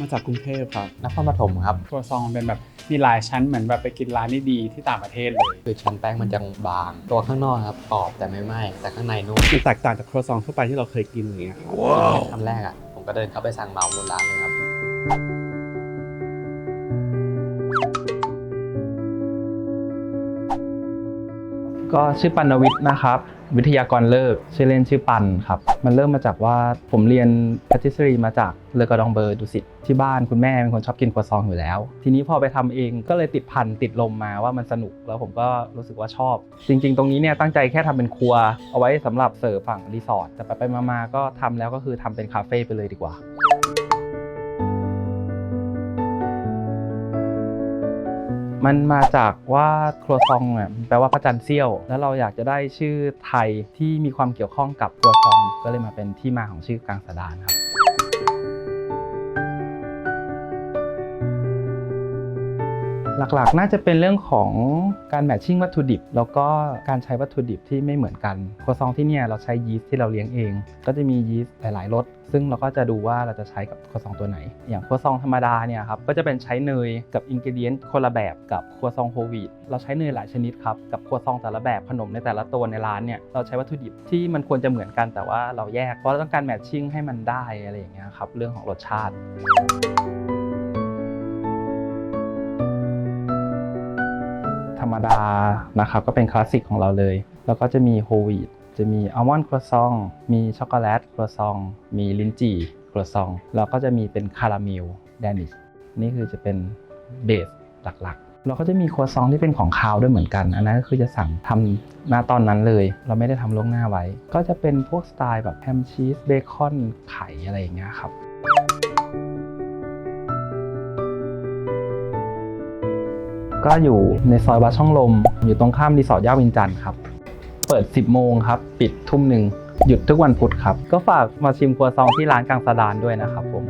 มาจากกรุงเทพครับนครปฐมครับครัวซองเป็นแบบมีหลายชั้นเหมือนแบบไปกินร้านดีๆที่ต่างประเทศเลยคือชั้นแป้งมันจะบาง ตัวข้างนอกครับกรอบแต่ไม่ไหม้แต่ข้างในนุ่มมันแตกต่างจากครัวซองทั่วไปที่เราเคยกินอย่างเงี้ยครับคำแรกอะผมก็เดินเข้าไปสั่งเหมาบนร้านเลยครับก็ชื่อปันวิทย์นะครับ วิทยากรเลิกชื่อเล่นชื่อปันครับ มันเริ่มมาจากว่าผมเรียนแพท i ส r รีมาจากเลอกระดองเบอร์ดุสิตที่บ้านคุณแม่เป็นคนชอบกินครัวซองอยู่แล้ว ทีนี้พอไปทำเองก็เลยติดพันติดลมมาว่ามันสนุกแล้วผมก็รู้สึกว่าชอบ จริง ๆ ตรงนี้เนี่ยตั้งใจแค่ทำเป็นครัว เอาไว้สำหรับเสิร์ฟฝั่งรีสอร์ทแต่ไปๆมาๆก็ทำแล้วก็คือทำเป็นคาเฟ่ไปเลยดีกว่า มันมาจากว่าครัวซองเนี่ยแปลว่าพระจันทร์เสี้ยว แล้วเราอยากจะได้ชื่อไทยที่มีความเกี่ยวข้องกับครัวซอง ก็เลยมาเป็นที่มาของชื่อกลางสะดานครับ หลักๆ น่าจะเป็นเรื่องของการแมทชิ่งวัตถุดิบ แล้วก็การใช้วัตถุดิบที่ไม่เหมือนกันครัวซองที่เนี่ยเราใช้ยีสต์ที่เราเลี้ยงเอง ก็จะมียีสต์หลายๆรสซึ่งเราก็จะดูว่าเราจะใช้กับครัวซองตัวไหน อย่างครัวซองธรรมดาเนี่ยครับก็จะเป็นใช้เนยกับอินกิเดียนคนละแบบกับครัวซองโฮวีตเราใช้เนยหลายชนิดครับกับครัวซองแต่ละแบบขนมในแต่ละตัวในร้านเนี่ยเราใช้วัตถุดิบที่มันควรจะเหมือนกันแต่ว่าเราแยกเพราะเราต้องการแมทชิ่งให้มันได้อะไรอย่างเงี้ยครับเรื่องของรสชาติ รมดานะครับก็เป็นคลาสสิกของเราเลย แล้วก็จะมีโฮวีตจะมีอัลมอนด์ครัวซอง มีช็อกโกแลตครัวซอง มีลิ้นจี่ครัวซอง แล้วก็จะมีเป็นคาราเมลแดนิชนี่คือจะเป็นเบสหลักๆ เราก็จะมีครัวซองที่เป็นของคาวด้วยเหมือนกัน อันนั้นก็คือจะสั่งทำหน้าตอนนั้นเลย เราไม่ได้ทำล่วงหน้าไว้ ก็จะเป็นพวกสไตล์แบบแฮมชีสเบคอนไข่อะไรอย่างเงี้ยครับ ก็อยู่ในซอยวัดช่องลม อยู่ตรงข้ามรีสอร์ทย่าวินจันทร์ครับ เปิด 10 โมงครับ ปิดทุ่มหนึ่งหยุดทุกวันพุธครับ ก็ฝากมาชิมครัวซองที่ร้านกลางสะดานด้วยนะครับผม